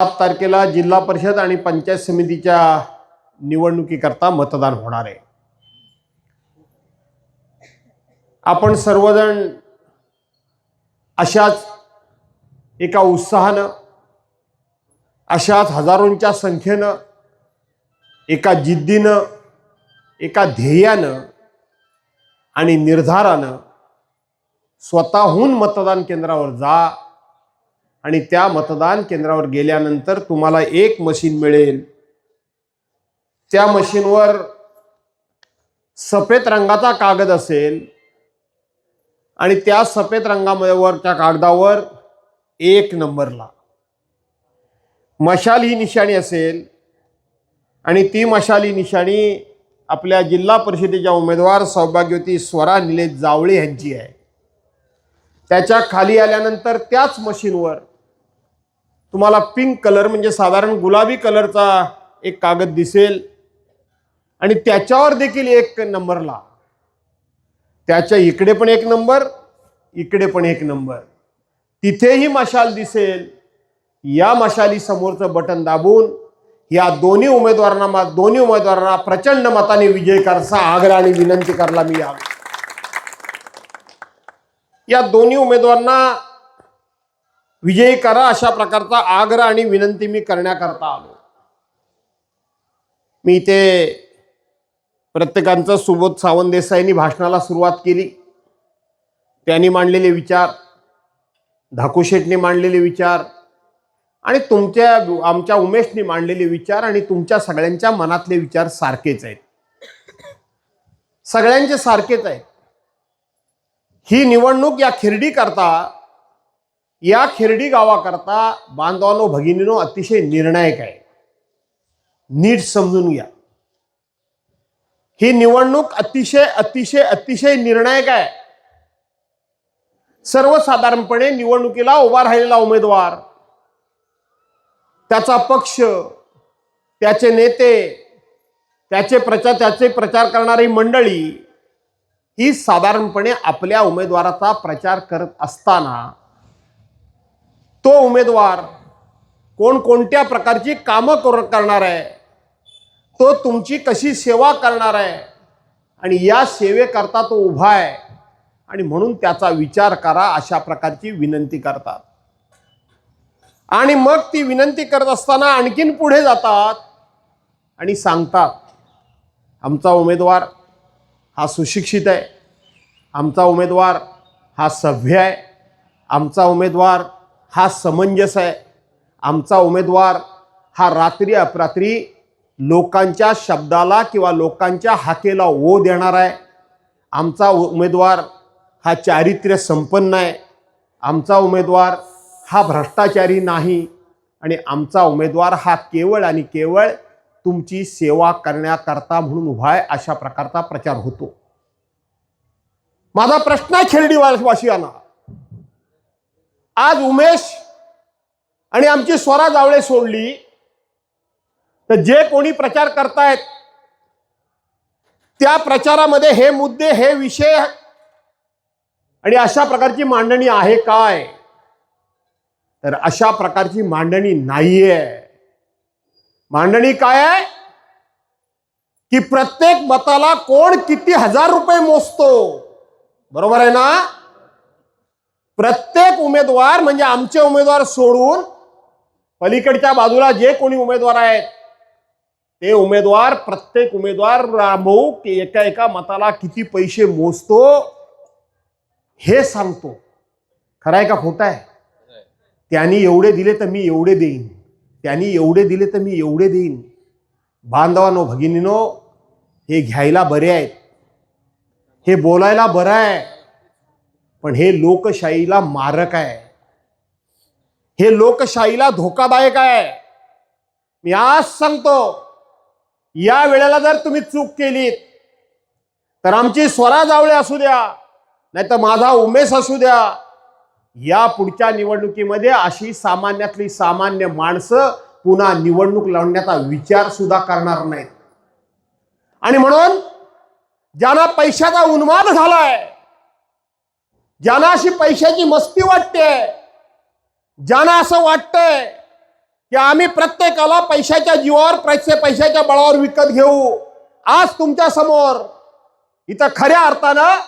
सात तारखेला जिल्हा परिषद आणि पंचायत समितीच्या निवडणुकीकरता मतदान होणार आहे. आपण सर्वजण अशाच एका उत्साहानं अशाच हजारोंच्या संख्येनं एका जिद्दीनं एका ध्येयानं आणि निर्धारानं स्वतःहून मतदान केंद्रावर जा आणि त्या मतदान केंद्रावर गेल्यानंतर तुम्हाला एक मशीन मिळेल. त्या मशीनवर सफेद रंगाचा कागद असेल. आणि त्या सफेद रंगावरच्या कागदावर एक नंबरला. मशाल ही निशाणी असेल. आणि ती मशाल ही निशाणी आपल्या जिल्हा परिषदेच्या उमेदवार सौभाग्यवती स्वरा निलेश जावळे यांची आहे. त्याच्याखाली आल्यानंतर त्याच मशीनवर तुम्हाला पिंक कलर म्हणजे साधारण गुलाबी कलरचा एक कागद दिसेल. आणि त्याच्यावर देखील एक नंबरला त्याच्या इकडे पण एक नंबर इकडे पण एक नंबर तिथेही मशाल दिसेल. या मशाली समोरचं बटन दाबून या दोन्ही उमेदवारांना मा- दोन्ही उमेदवारांना प्रचंड मताने विजय करसा आग्रह आणि विनंती करायला मी यावे. या दोन्ही उमेदवारांना विजयी करा अशा प्रकारचा आग्रह आणि विनंती मी करण्याकरता आलो. मी इथे प्रत्येकांचं सुबोध सावंत देसाईंनी भाषणाला सुरुवात केली. त्यांनी मांडलेले विचार धाकू शेठने मांडलेले विचार आणि तुमच्या आमच्या उमेशने मांडलेले विचार आणि तुमच्या सगळ्यांच्या मनातले विचार सारखेच आहेत. सगळ्यांचे सारखेच आहेत. ही निवडणूक या खिरडी करता या खिरडी गावाकरता बांधवानो भगिनीनो अतिशय निर्णायक आहे. नीट समजून घ्या. ही निवडणूक अतिशय अतिशय अतिशय निर्णायक आहे. सर्वसाधारणपणे निवडणुकीला उभा राहिलेला उमेदवार त्याचा पक्ष त्याचे नेते त्याचे प्रचार त्याचे प्रचार करणारी मंडळी ही साधारणपणे आपल्या उमेदवाराचा प्रचार करत असताना तो उमेदवार कोणकोणत्या प्रकारची कामं कर करणार आहे? तो तुमची कशी सेवा करणार आहे? आणि या सेवेकरता तो उभा आहे. आणि म्हणून त्याचा विचार करा अशा प्रकारची विनंती करतात. आणि मग ती विनंती करत असताना आणखीन पुढे जातात आणि सांगतात आमचा उमेदवार हा सुशिक्षित आहे. आमचा उमेदवार हा सभ्य आहे. आमचा उमेदवार हा समंजस आहे. आमचा उमेदवार हा रात्री अपरात्री लोकांच्या शब्दाला किंवा लोकांच्या हाकेला ओ देणार आहे. आमचा उमेदवार हा चारित्र्य संपन्न आहे. आमचा उमेदवार हा भ्रष्टाचारी नाही आणि आमचा उमेदवार हा केवळ आणि केवळ तुमची सेवा करण्याकरता म्हणून उभा आहे अशा प्रकारचा प्रचार होतो. माझा प्रश्न आहे खेरडी वासियांना आज उमेश आणि आमची स्वरा जावळे सोडली. तर जे कोणी प्रचार करतायत त्या प्रचारामध्ये हे मुद्दे हे विषय आणि अशा प्रकारची मांडणी आहे काय? तर अशा प्रकारची मांडणी नाहीये. मांडणी काय आहे? की प्रत्येक मताला कोण किती हजार रुपये मोजतो. बरोबर आहे ना? प्रत्येक उमेदवार म्हणजे आमचे उमेदवार सोडून पलीकडच्या बाजूला जे कोणी उमेदवार आहेत ते उमेदवार प्रत्येक उमेदवार रामभाऊ एका एका मताला किती पैसे मोजतो हे सांगतो. खरं आहे का खोटं आहे? त्यांनी एवढे दिले तर मी एवढे देईन. त्यांनी एवढे दिले तर मी एवढे देईन. बांधवानो भगिनीनो हे घ्यायला बरे आहेत. हे बोलायला बरं आहे. पण हे लोकशाहीला मारक आहे. हे लोकशाहीला धोकादायक आहे. मी आज सांगतो या वेळेला जर तुम्ही चूक केलीत तर आमची स्वराज आवळे असू द्या नाही तर माझा उमेश असू द्या या पुढच्या निवडणुकीमध्ये अशी सामान्यातली सामान्य माणसं पुन्हा निवडणूक लढण्याचा विचार सुद्धा करणार नाहीत. आणि म्हणून ज्यांना पैशाचा उन्माद झालाय ज्यांना अशी पैशाची मस्ती वाटते ज्यांना असं वाटतंय की आम्ही प्रत्येकाला पैशाच्या जीवावर पैसे पैशाच्या बळावर विकत घेऊ. आज तुमच्यासमोर इथं खऱ्या अर्थानं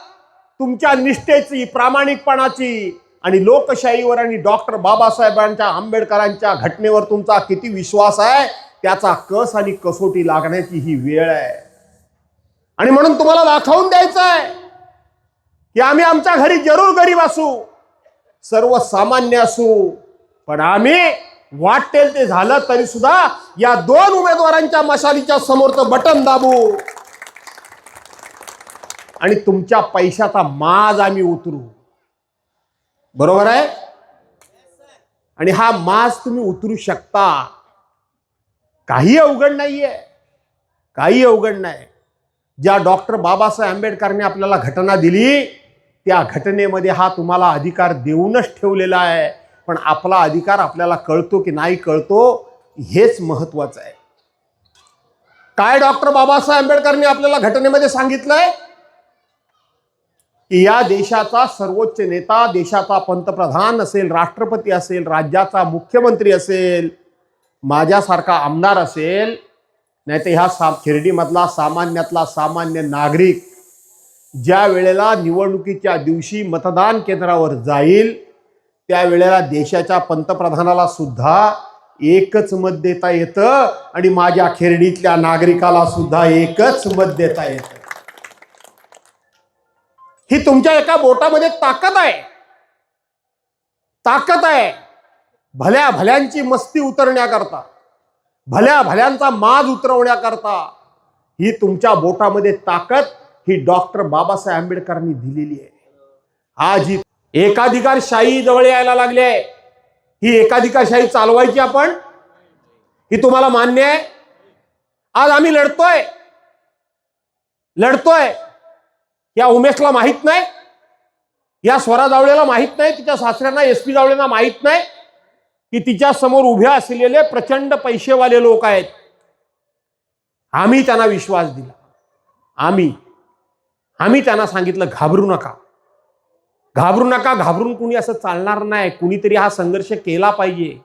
तुमच्या निष्ठेची प्रामाणिकपणाची आणि लोकशाहीवर आणि डॉक्टर बाबासाहेबांच्या आंबेडकरांच्या घटनेवर तुमचा किती विश्वास आहे त्याचा कस आणि कसोटी लागण्याची ही वेळ आहे. आणि म्हणून तुम्हाला दाखवून द्यायचं आहे की आम्ही आमच्या घरी जरूर गरीब असू सर्वसामान्य असू पण आम्ही वाटेल ते झालं तरी सुद्धा या दोन उमेदवारांच्या मशालीच्या समोरचं बटन दाबू. आणि तुमच्या पैशाचा माज आम्ही उतरू. बरोबर आहे? आणि हा माज तुम्ही उतरू शकता. काही अवघड नाहीये. काही अवघड नाही. ज्या डॉक्टर बाबासाहेब आंबेडकरने आपल्याला घटना दिली त्या घटनेमध्ये हा तुम्हाला अधिकार देऊनच ठेवलेला आहे. पण आपला अधिकार आपल्याला कळतो की नाही कळतो हेच महत्वाचं आहे. काय डॉक्टर बाबासाहेब आंबेडकरने आपल्याला घटनेमध्ये सांगितलंय? या देशाचा सर्वोच्च नेता देशाचा पंतप्रधान असेल राष्ट्रपती असेल राज्याचा मुख्यमंत्री असेल माझ्यासारखा आमदार असेल नाही तर ह्या सा शिर्डीमधला सामान्यातला सामान्य नागरिक ज्या वेळेला निवडणुकीच्या दिवशी मतदान केंद्रावर जाईल त्यावेळेला देशाच्या पंतप्रधानाला सुद्धा एकच मत देता येतं आणि माझ्या खेरडीतल्या नागरिकाला सुद्धा एकच मत देता येतं. ही तुमच्या एका बोटामध्ये ताकद आहे. ताकद आहे. भल्या भल्यांची मस्ती उतरण्याकरता. भल्या भल्यांचा माज उतरवण्याकरता ही तुमच्या बोटामध्ये ताकद ही डॉक्टर बाबासाहेब आंबेडकरांनी दिलेली आहे. आज ही एकाधिकारशाही जवळ यायला लागली आहे. ही एकाधिकारशाही चालवायची आपण? ही तुम्हाला मान्य आहे? आज आम्ही लढतोय. लढतोय. या उमेशला माहीत नाही. या स्वरा जावळेला माहीत नाही. तिच्या सासऱ्यांना एस पी जावळेंना माहीत नाही. की तिच्या समोर उभे असलेले प्रचंड पैसेवाले लोक आहेत. आम्ही त्यांना विश्वास दिला. आम्ही आम्ही त्यांना सांगितलं घाबरू नका. घाबरू नका घाबरून कुणी असं चालणार नाही. कुणीतरी हा संघर्ष केला पाहिजे.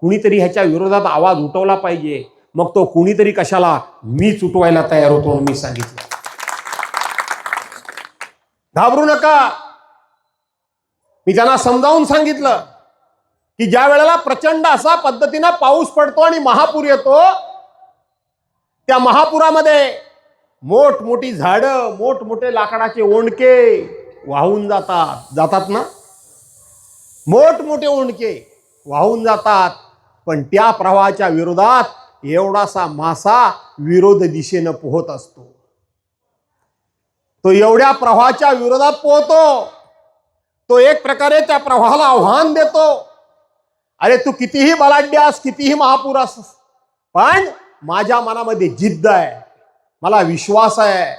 कुणीतरी ह्याच्या विरोधात आवाज उठवला पाहिजे. मग तो कुणीतरी कशाला मीच उठवायला तयार होतो मी सांगितलं. घाबरू नका. मी त्यांना समजावून सांगितलं. की ज्या वेळेला प्रचंड असा पद्धतीनं पाऊस पडतो आणि महापूर येतो त्या महापुरामध्ये मोठमोठी झाडं मोठमोठे लाकडाचे ओंडके वाहून जातात. जातात ना? मोठमोठे ओंडके वाहून जातात. पण त्या प्रवाहाच्या विरोधात एवढासा मासा विरोध दिशेनं पोहत असतो. तो एवढ्या प्रवाहाच्या विरोधात पोहतो. तो एक प्रकारे त्या प्रवाहाला आव्हान देतो. अरे तू कितीही बलाढ्यास कितीही महापूर अस पण माझ्या मनामध्ये जिद्द आहे. मला विश्वास आहे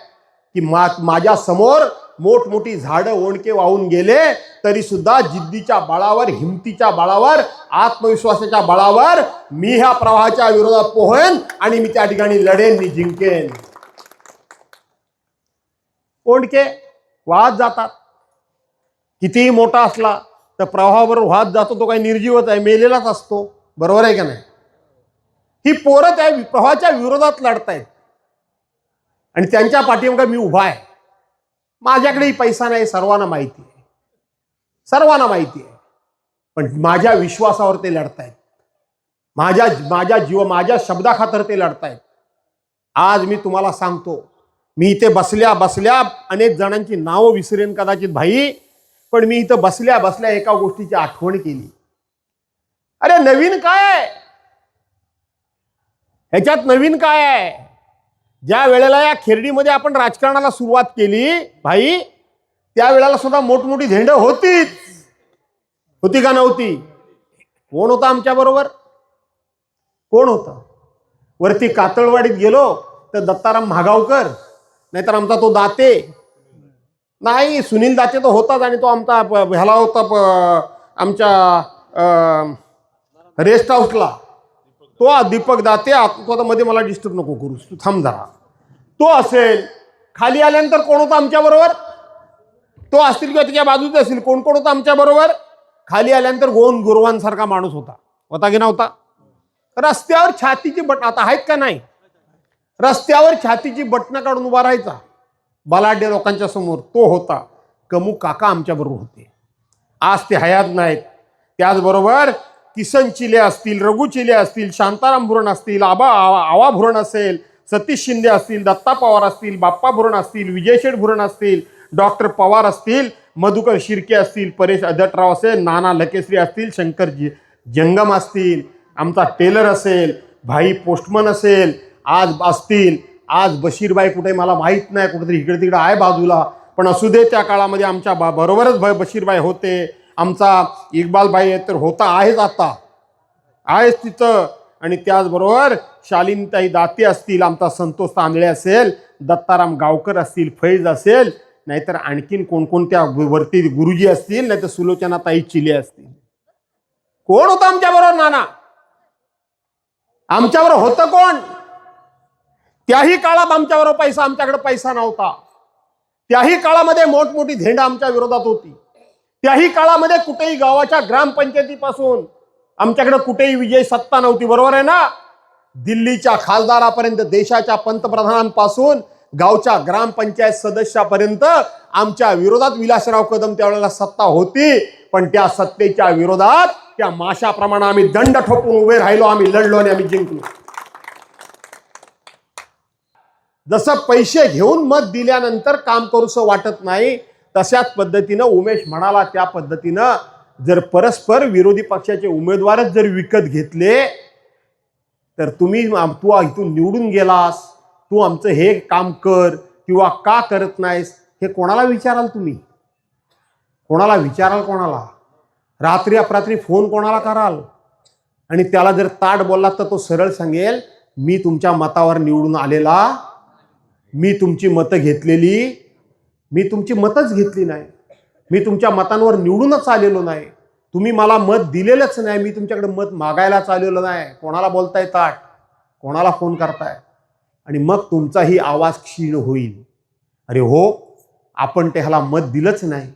की मा माझ्यासमोर मोठमोठी झाडं ओणके वाहून गेले तरी सुद्धा जिद्दीच्या बळावर हिमतीच्या बळावर आत्मविश्वासाच्या बळावर मी ह्या प्रवाहाच्या विरोधात पोहेन आणि मी त्या ठिकाणी लढेन मी जिंकेन. ओंडके वाहत जातात. कितीही मोठा असला तर प्रवाहाबरोबर वाहत जातो तो काही निर्जीवच आहे मेलेलाच असतो. बरोबर आहे का नाही? ही पोरं त्या प्रवाहाच्या विरोधात लढतायत. आणि त्यांच्या पाठीमागे मी उभा आहे. माझ्याकडेही पैसा नाही सर्वांना माहिती आहे. सर्वांना माहिती आहे. पण माझ्या विश्वासावर ते लढतायत. माझ्या माझ्या जीव माझ्या शब्दाखातर ते लढतायत. आज मी तुम्हाला सांगतो मी इथे बसल्या बसल्या अनेक जणांची नावं विसरेन कदाचित भाई. पण मी इथं बसल्या बसल्या एका गोष्टीची आठवण केली. अरे नवीन काय आहे? ह्याच्यात नवीन काय आहे? ज्या वेळेला या खेरडीमध्ये आपण राजकारणाला सुरुवात केली भाई त्यावेळेला सुद्धा मोठमोठी झेंड होतीच. होती का नव्हती? कोण होता आमच्या बरोबर? कोण होता? वरती कातळवाडीत गेलो तर दत्ताराम महागावकर नाहीतर आमचा तो दाते नाही सुनील दाते तर होताच आणि तो आमचा ह्याला होता आमच्या रेस्ट हाऊसला. तो दीपक दाते तो आता मध्ये मला डिस्टर्ब नको करूस तू थांब जरा. तो असेल खाली आल्यानंतर कोण होता आमच्याबरोबर तो असतील किंवा त्याच्या बाजूच असतील कोण कोण होता आमच्याबरोबर खाली आल्यानंतर गोन गुरुवांसारखा माणूस होता. होता की नव्हता? रस्त्यावर छातीची बट आता आहेत का नाही? रस्त्यावर छातीची बटणं काढून उभा राहायचा. बलाढ्य लोकांच्या समोर तो होता. कमू काका आमच्याबरोबर होते. आज ते हयात नाहीत. त्याचबरोबर किसन चिले असतील रघु चिले असतील शांताराम भुरण असतील आबा आवा आवा भुरण असेल सतीश शिंदे असतील दत्ता पवार असतील बाप्पा भुरण असतील विजय शेठ भुरण असतील डॉक्टर पवार असतील मधुकर शिर्के असतील परेश अदटराव असेल नाना लकेश्री असतील शंकर जी जंगम असतील आमचा टेलर असेल भाई पोस्टमन असेल आज असतील आज बशीरबाई कुठे मला माहीत नाही कुठेतरी इकडे तिकडे आहे बाजूला. पण असू दे त्या काळामध्ये आमच्या बा बरोबरच ब बशीरबाई होते. आमचा इकबालबाई तर होता आहेच आता. आहेच तिथं. आणि त्याचबरोबर शालीनताई दाते असतील आमचा संतोष तांदळे असेल दत्ताराम गावकर असतील फैज असेल नाहीतर आणखीन कोणकोणत्या वरती गुरुजी असतील नाहीतर सुलोचनाताई चिले असतील. कोण होतं आमच्याबरोबर नाना? आमच्याबरोबर होतं कोण? त्याही काळात आमच्यावर पैसा आमच्याकडे पैसा नव्हता. त्याही काळामध्ये मोठमोठी झेंडा आमच्या विरोधात होती. त्याही काळामध्ये कुठेही गावाच्या ग्रामपंचायतीपासून आमच्याकडे कुठेही विजय सत्ता नव्हती बरोबर आहे ना? दिल्लीच्या खासदारापर्यंत देशाच्या पंतप्रधानांपासून गावच्या ग्रामपंचायत सदस्यापर्यंत आमच्या विरोधात विलासराव कदम त्यावेळेला सत्ता होती. पण त्या सत्तेच्या विरोधात त्या माशाप्रमाणे आम्ही दंड ठोकून उभे राहिलो आम्ही लढलो आणि आम्ही जिंकलो. जसं पैसे घेऊन मत दिल्यानंतर काम करूसं वाटत नाही तशाच पद्धतीनं उमेश म्हणाला त्या पद्धतीनं जर परस्पर विरोधी पक्षाचे उमेदवारच जर विकत घेतले तर तुम्ही तू इथून निवडून गेलास तू आमचं हे काम कर किंवा का करत नाहीस हे कोणाला विचाराल तुम्ही? कोणाला विचाराल कोणाला? रात्री अपरात्री फोन कोणाला कराल? आणि त्याला जर ताट बोललात तर तो सरळ सांगेल मी तुमच्या मतावर निवडून आलेला मी तुमची मतं घेतलेली मी तुमची मतच घेतली नाही. मी तुमच्या मतांवर निवडूनच आलेलो नाही. तुम्ही मला मत दिलेलंच नाही. मी तुमच्याकडे मत मागायलाच आलेलो नाही. कोणाला बोलताय ताट? कोणाला फोन करताय? आणि मग तुमचाही आवाज क्षीण होईल. अरे हो आपण ते ह्याला मत दिलंच नाही.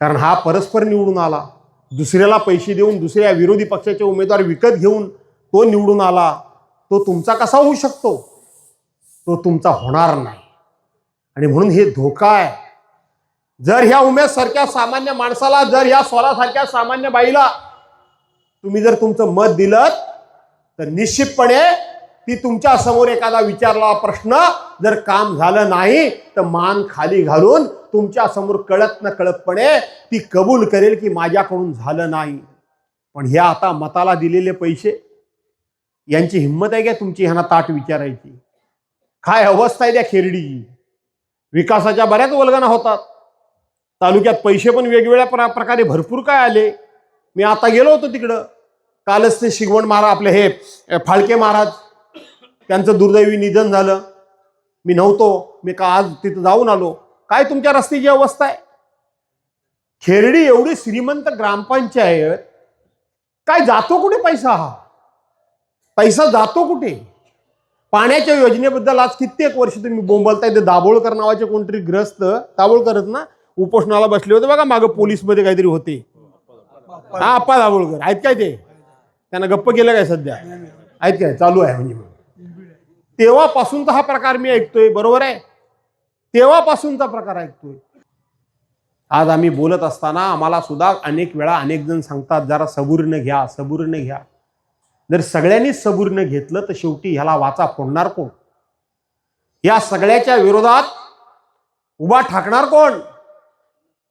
कारण हा परस्पर निवडून आला. दुसऱ्याला पैसे देऊन दुसऱ्या विरोधी पक्षाचे उमेदवार विकत घेऊन तो निवडून आला. तो तुमचा कसा होऊ शकतो? तो तुमचा होणार नाही. आणि म्हणून हे धोका आहे. जर ह्या उमेदसारख्या सामान्य माणसाला जर ह्या स्वरासारख्या सामान्य बाईला तुम्ही जर तुमचं मत दिलं तर निश्चितपणे ती तुमच्यासमोर एखादा विचारला प्रश्न जर काम झालं नाही तर मान खाली घालून तुमच्यासमोर कळत न कळतपणे ती कबूल करेल की माझ्याकडून झालं नाही. पण ह्या आता मताला दिलेले पैसे. यांची हिंमत आहे का तुमची ह्यांना ताट विचारायची? काय अवस्था आहे त्या खेरडी? विकासाच्या बऱ्याच वल्गना होतात. तालुक्यात पैसे पण वेगवेगळ्या प्र प्रकारे भरपूर काय आले. मी आता गेलो होतो तिकडं. कालच ते शिगवण महाराज आपले हे फाळके महाराज त्यांचं दुर्दैवी निधन झालं. मी नव्हतो. मी का आज तिथं जाऊन आलो? काय तुमच्या रस्त्याची अवस्था आहे? खेरडी एवढी श्रीमंत ग्रामपंचायत काय जातो कुठे पैसा हा? पैसा जातो कुठे? पाण्याच्या योजनेबद्दल आज कित्येक वर्ष तुम्ही बोंबलताय. ते दाभोळकर नावाचे कोणतरी ग्रस्त दाभोळकरच ना उपोषणाला बसले होते. बघा मागं पोलीसमध्ये काहीतरी होते. हा अप्पा दाभोळकर. आहेत काय ते? त्यांना गप्प केलं काय सध्या? आहेत काय? चालू आहे म्हणजे. तेव्हापासूनचा हा प्रकार मी ऐकतोय बरोबर आहे? तेव्हापासूनचा प्रकार ऐकतोय. आज आम्ही बोलत असताना आम्हाला सुद्धा अनेक वेळा अनेक जण सांगतात जरा सबुरीनं घ्या सबुरीनं घ्या. जर सगळ्यांनी सबुरीनं घेतलं तर शेवटी ह्याला वाचा फोडणार कोण? या सगळ्याच्या विरोधात उभा ठाकणार कोण?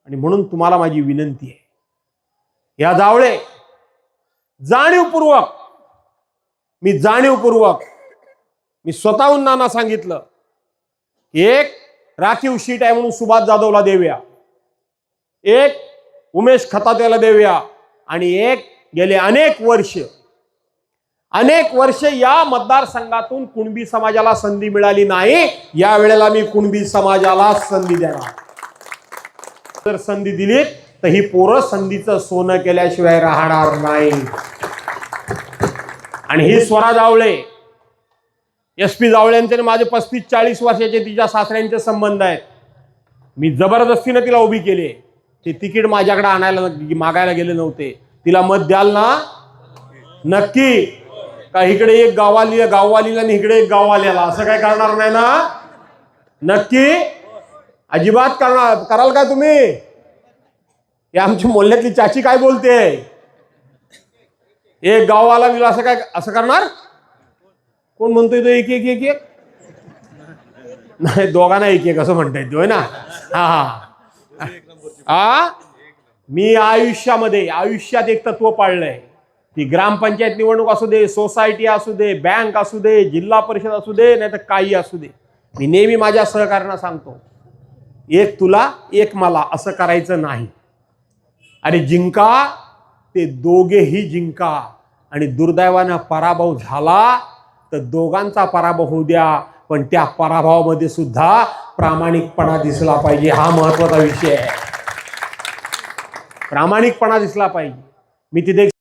आणि म्हणून तुम्हाला माझी विनंती आहे या जावळे जाणीवपूर्वक मी जाणीवपूर्वक मी स्वतःहून नाना सांगितलं एक राखीव शीट आहे म्हणून सुभाष जाधवला देऊया. एक उमेश खतात्याला देऊया. आणि एक गेले अनेक वर्ष अनेक वर्ष या मतदारसंघातून कुणबी समाजाला संधी मिळाली नाही या वेळेला मी कुणबी समाजाला संधी देणार. जर संधी दिली तर ही पोरं संधीचं सोनं केल्याशिवाय राहणार नाही. आणि ही स्वरा जावळे एस पी जावळ्यांचे माझे पस्तीस चाळीस वर्षाचे तिच्या सासऱ्यांचे संबंध आहेत. मी जबरदस्तीनं तिला उभी केली. ते तिकीट माझ्याकडे आणायला मागायला गेले नव्हते. तिला मत द्याल ना? नक्की. का इकडे एक गाववाली गाववालीला आणि इकडे एक गाववाल्याला. असं काय करणार नाही ना? नक्की? अजिबात करणार. कराल का तुम्ही? हे आमची मोल्ल्यातली चाची काय बोलते? एक गाववाला विला असं काय असं करणार? कोण म्हणतोय तो एक एक एक एक? नाही दोघांना एक एक असं म्हणता येतो ना? हा हा. मी आयुष्यामध्ये आयुष्यात एक तत्व पाळलंय. ती ग्रामपंचायत निवडणूक असू दे सोसायटी असू दे बँक असू दे जिल्हा परिषद असू दे नाही तर काही असू दे. मी नेहमी माझ्या सहकार्यांना सांगतो एक तुला एक मला असं करायचं नाही. अरे जिंका ते दोघेही जिंका. आणि दुर्दैवानं पराभव झाला तर दोघांचा पराभव होऊ द्या. पण त्या पराभवामध्ये सुद्धा प्रामाणिकपणा दिसला पाहिजे. हा महत्त्वाचा विषय आहे. प्रामाणिकपणा दिसला पाहिजे. मी तिथे